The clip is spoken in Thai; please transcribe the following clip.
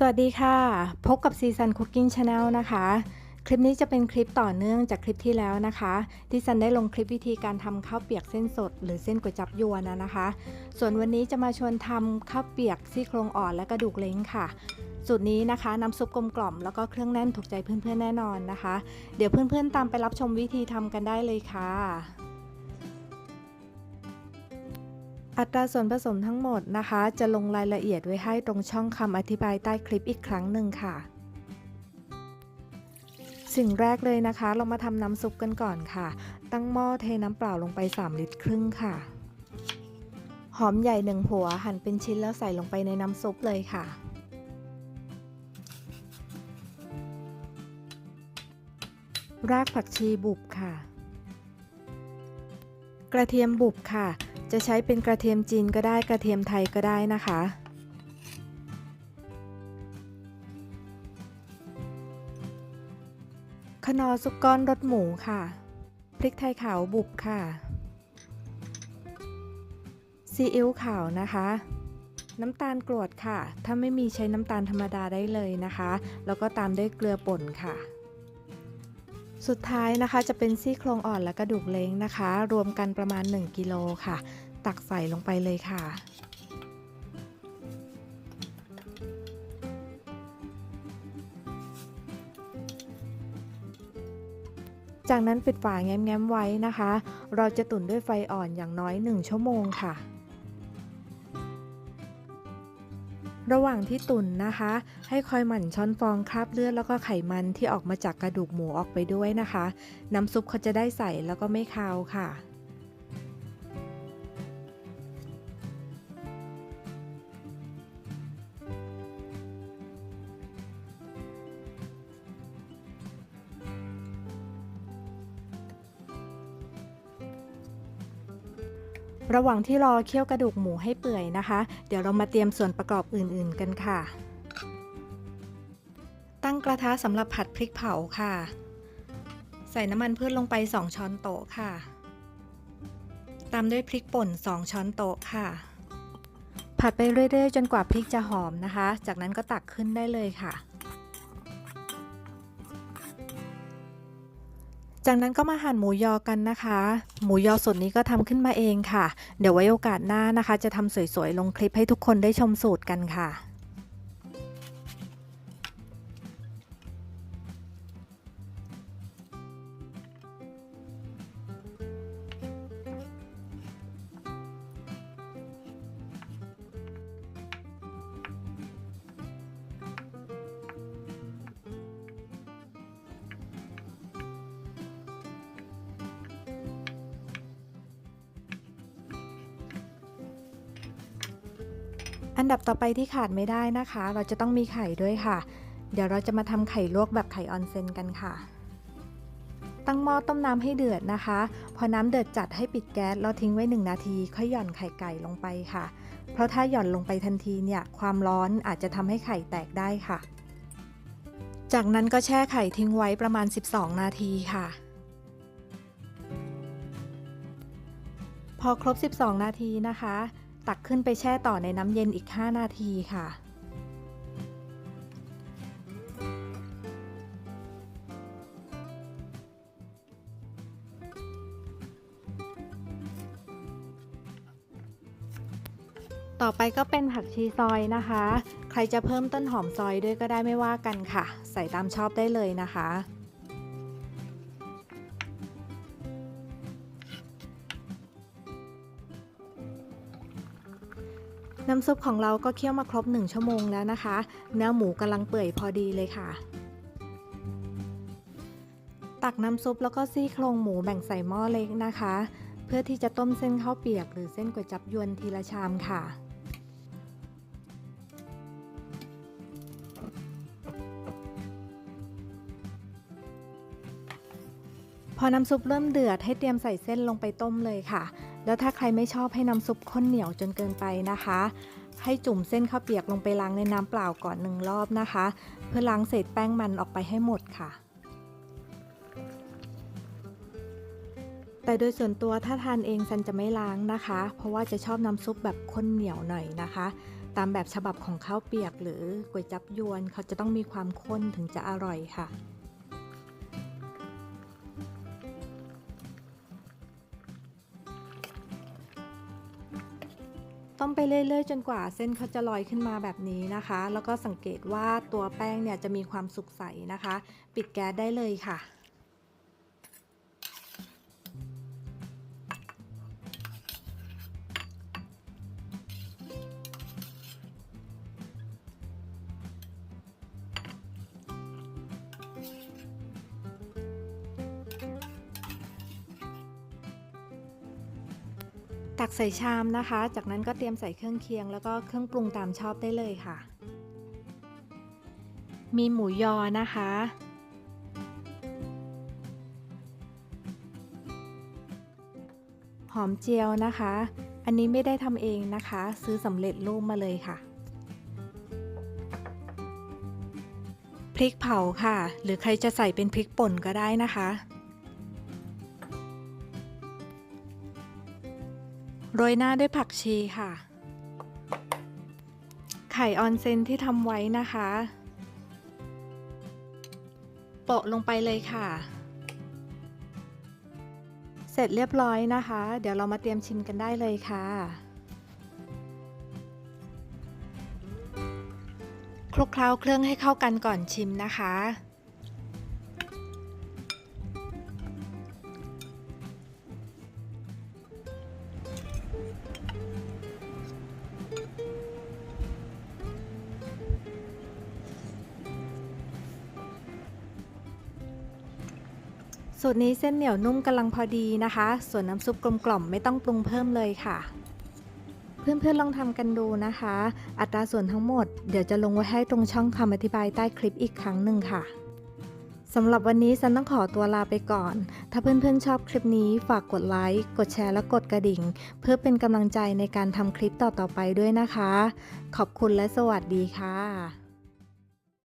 สวัสดีค่ะ พบกับ Season Cooking Channel นะคะ คลิปนี้จะเป็นคลิปต่อเนื่องจากคลิปที่แล้วนะคะที่ซันได้ลงคลิปวิธีการทำข้าวเปียกเส้นสด หรือเส้นก๋วยจับยวนนะนะคะ ส่วนวันนี้จะมาชวนทำข้าวเปียกซี่โครงอ่อนและกระดูกเล้งค่ะสูตรนี้นะคะน้ำซุปกลมกล่อมแล้วก็เครื่องแน่นถูกใจเพื่อนๆแน่นอนนะคะ เดี๋ยวเพื่อนๆตามไปรับชมวิธีทำกันได้เลยค่ะ อัตราส่วนผสมทั้งหมดนะคะ จะลงรายละเอียดไว้ให้ตรงช่องคำอธิบายใต้คลิปอีกครั้งหนึ่งค่ะ สิ่งแรกเลยนะคะ เรามาทำน้ำซุปกันก่อนค่ะ ตั้งหม้อเทน้ำเปล่าลงไป 3 ลิตรครึ่งค่ะ หอมใหญ่หนึ่งหัวหั่นเป็นชิ้นแล้วใส่ลงไปในน้ำซุปเลยค่ะรากผักชีบุบค่ะ กระเทียมบุบค่ะ จะใช้เป็นกระเทียมจีนก็ได้กระเทียมไทยก็ได้นะคะ ขนอซุปก้อนรสหมูค่ะ พริกไทยขาวบุบค่ะ ซีอิ๊วขาวนะคะน้ำตาลกรวดค่ะ ถ้าไม่มีใช้น้ำตาลธรรมดาได้เลยนะคะ แล้วก็ตามด้วยเกลือป่นค่ะ สุดท้ายนะคะจะเป็นซี่โครงอ่อนและกระดูกเล้งนะคะ รวมกันประมาณ 1 กิโลค่ะ ตักใส่ลงไปเลยค่ะจากนั้นปิดฝาแง้มๆไว้นะคะ เราจะตุ๋นด้วยไฟอ่อนอย่างน้อย 1 ชั่วโมงค่ะ ระหว่างที่ตุ่นนะคะ ให้คอยหมั่นช้อนฟองคราบเลือดแล้วก็ไขมันที่ออกมาจากกระดูกหมูออกไปด้วยนะคะ น้ำซุปเขาจะได้ใสแล้วก็ไม่คาวค่ะ ระหว่างที่รอเคี่ยวกระดูกหมูให้เปื่อยนะคะ เดี๋ยวเรามาเตรียมส่วนประกอบอื่นๆกันค่ะ ตั้งกระทะสำหรับผัดพริกเผาค่ะ ใส่น้ำมันพืชลงไป 2 ช้อนโต๊ะค่ะ ตามด้วยพริกป่น 2 ช้อนโต๊ะค่ะ ผัดไปเรื่อยๆ จนกว่าพริกจะหอมนะคะ จากนั้นก็ตักขึ้นได้เลยค่ะ จากนั้นก็มาหั่นหมูยอกันนะคะ หมูยอสดนี้ก็ทำขึ้นมาเองค่ะ เดี๋ยวไว้โอกาสหน้านะคะ จะทำสวยๆลงคลิปให้ทุกคนได้ชมสูตรกันค่ะ อันดับต่อไปที่ขาดไม่ได้นะคะ เราจะต้องมีไข่ด้วยค่ะ เดี๋ยวเราจะมาทำไข่ลวกแบบไข่ออนเซนกันค่ะ ตั้งหม้อต้มน้ำให้เดือดนะคะ พอน้ำเดือดจัดให้ปิดแก๊สแล้วทิ้งไว้ 1 นาที ค่อยหย่อนไข่ไก่ลงไปค่ะ เพราะถ้าหย่อนลงไปทันทีเนี่ย ความร้อนอาจจะทำให้ไข่แตกได้ค่ะ จากนั้นก็แช่ไข่ทิ้งไว้ประมาณ 12 นาทีค่ะพอครบ 12 นาทีนะคะ ตักขึ้นไปแช่ต่อในน้ำเย็นอีก 5 นาทีค่ะ ต่อไปก็เป็นผักชีซอยนะคะ ใครจะเพิ่มต้นหอมซอยด้วยก็ได้ไม่ว่ากันค่ะ ใส่ตามชอบได้เลยนะคะ น้ำซุปของเราก็เคี่ยวมาครบ 1 ชั่วโมงแล้วนะคะ เนื้อหมูกำลังเปื่อยพอดีเลยค่ะ ตักน้ำซุปแล้วก็ซี่โครงหมูแบ่งใส่หม้อเล็กนะคะ เพื่อที่จะต้มเส้นข้าวเปียก หรือเส้นก๋วยจับยวนทีละชามค่ะพอน้ำซุปเริ่มเดือดให้เตรียมใส่เส้นลงไปต้มเลยค่ะ แล้วถ้าใครไม่ชอบให้น้ำซุปข้นเหนียวจนเกินไปนะคะ ให้จุ่มเส้นข้าวเปียกลงไปล้างในน้ำเปล่าก่อนหนึ่งรอบนะคะ เพื่อล้างเศษแป้งมันออกไปให้หมดค่ะ แต่โดยส่วนตัวถ้าทานเองซันจะไม่ล้างนะคะ เพราะว่าจะชอบน้ำซุปแบบข้นเหนียวหน่อยนะคะ ตามแบบฉบับของข้าวเปียกหรือก๋วยจับยวนเขาจะต้องมีความข้นถึงจะอร่อยค่ะ มไปเรื่อยๆ จนกว่าเส้นเขาจะลอยขึ้นมาแบบนี้นะคะ แล้วก็สังเกตว่าตัวแป้งเนี่ยจะมีความสุกใสนะคะ ปิดแก๊สได้เลยค่ะ ตักใส่ชามนะคะ จากนั้นก็เตรียมใส่เครื่องเคียง แล้วก็เครื่องปรุงตามชอบได้เลยค่ะ มีหมูยอนะคะ หอมเจียวนะคะ อันนี้ไม่ได้ทำเองนะคะ ซื้อสำเร็จรูปมาเลยค่ะพริกเผาค่ะ หรือใครจะใส่เป็นพริกป่นก็ได้นะคะ โรยหน้าด้วยผักชีค่ะ ไข่ออนเซนที่ทำไว้นะคะ โปะลงไปเลยค่ะ เสร็จเรียบร้อยนะคะ เดี๋ยวเรามาเตรียมชิมกันได้เลยค่ะคลุกเคล้าเครื่องให้เข้ากันก่อนชิมนะคะ สูตรนี้เส้นเหนียวนุ่มกำลังพอดีนะคะ ส่วนน้ำซุปกลมกล่อมไม่ต้องปรุงเพิ่มเลยค่ะ เพื่อนๆลองทำกันดูนะคะ อัตราส่วนทั้งหมดเดี๋ยวจะลงไว้ให้ตรงช่องคำอธิบายใต้คลิปอีกครั้งหนึ่งค่ะสำหรับวันนี้ฉันต้องขอตัวลาไปก่อน ถ้าเพื่อนๆชอบคลิปนี้ฝากกดไลค์ กดแชร์และกดกระดิ่ง เพื่อเป็นกำลังใจในการทำคลิปต่อๆไปด้วยนะคะ ขอบคุณและสวัสดีค่ะ